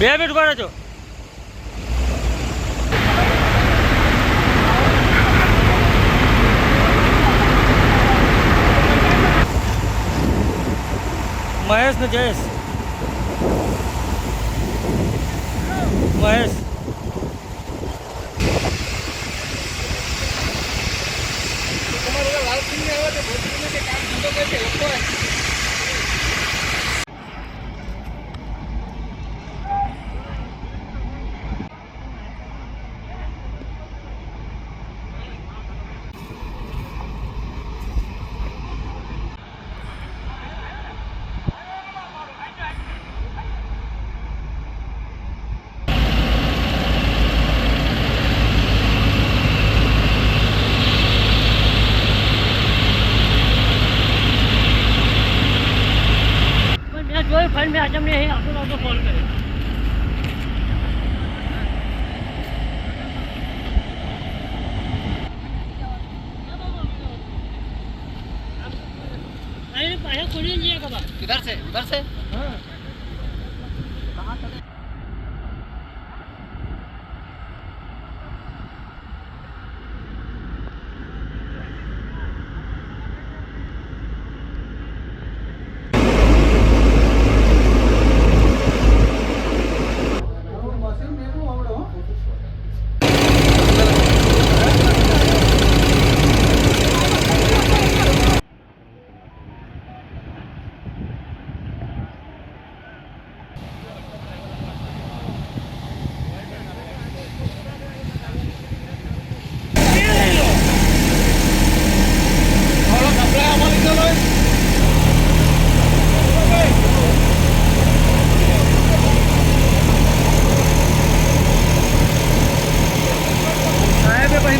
બે મિનિટ ઊભા રહેજો. મહેશ ને જયેશ. મહેશ. પણ મેં જોયું ફરી મેં તમને અહીં આવતો આવતો ફોન કર્યો અહીં પાછા ખોલી જઈએ કબા इधर से उधर से હા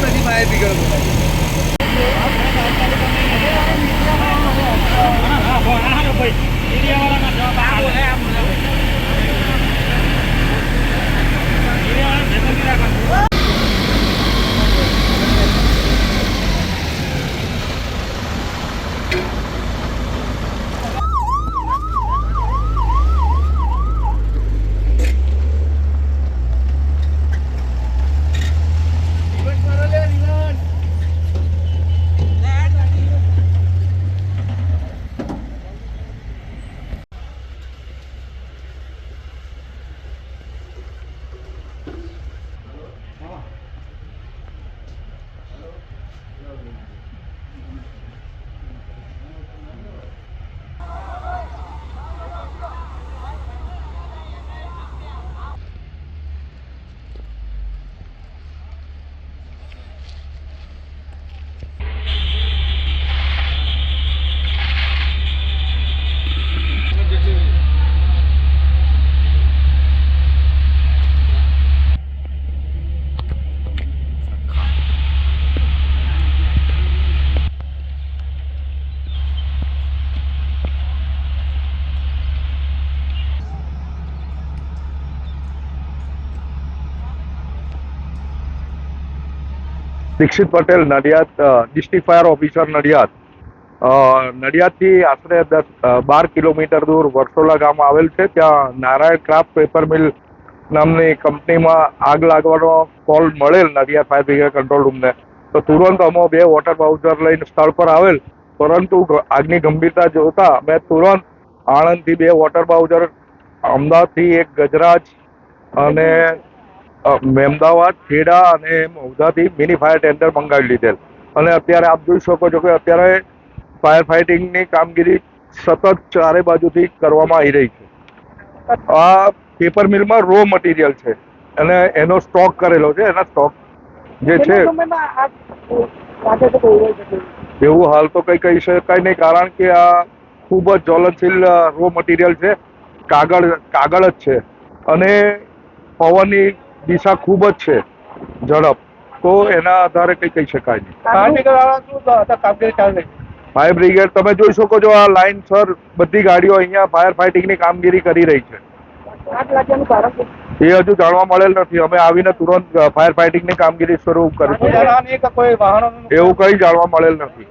સાહેબે પછી બધી Dixit Patel, Nadiad district fire officer, Nadiad. નડિયાદથી આશરે દસ બાર કિલોમીટર દૂર વરસોલા ગામ આવેલ છે. ત્યાં નારાયણ ક્રાફ્ટ પેપર મિલ નામની કંપનીમાં આગ લાગવાનો કોલ મળેલ નડિયાદ ફાયર બ્રિગેડ કંટ્રોલ રૂમને. તો તુરંત અમે બે વોટર બાઉઝર લઈને સ્થળ પર આવેલ. પરંતુ આગની ગંભીરતા જોતા મેં તુરંત આણંદથી બે વોટર બાઉઝર અમદાવાદથી એક ગજરાજ અને અ, મહેમદાવાદ ખેડા અને મૌદાથી મિની ફાયર ટેન્ડર મંગાવી લીધેલ. અને અત્યારે આપ જોઈ શકો છો કે અત્યારે ફાયર ફાઇટિંગની કામગીરી સતત ચારે બાજુથી કરવામાં આવી રહી છે. આ પેપર મિલમાં રો મટીરિયલ છે અને એનો સ્ટોક કરેલો છે એના સ્ટોક જે છે એવું હાલ તો કંઈ કહી શકાય નહીં કારણ કે આ ખૂબ જ જ્વલનશીલ રો મટીરિયલ છે. કાગળ કાગળ જ છે. અને પવનની દિશા ખૂબ જ છે ઝડપ. તો એના આધારે કઈ કહી શકાય નહીં. ફાયર બ્રિગેડ તમે જોઈ શકો છો આ લાઈન સર બધી ગાડીઓ અહીંયા ફાયર ફાઇટિંગની કામગીરી કરી રહી છે. એ હજુ જાણવા મળેલ નથી. અમે આવીને તુરંત ફાયર ફાઇટિંગની કામગીરી શરૂ કોઈ કરીશું જાણવા નહીં કે કોઈ વાહનો એવું કઈ જાણવા મળેલ નથી.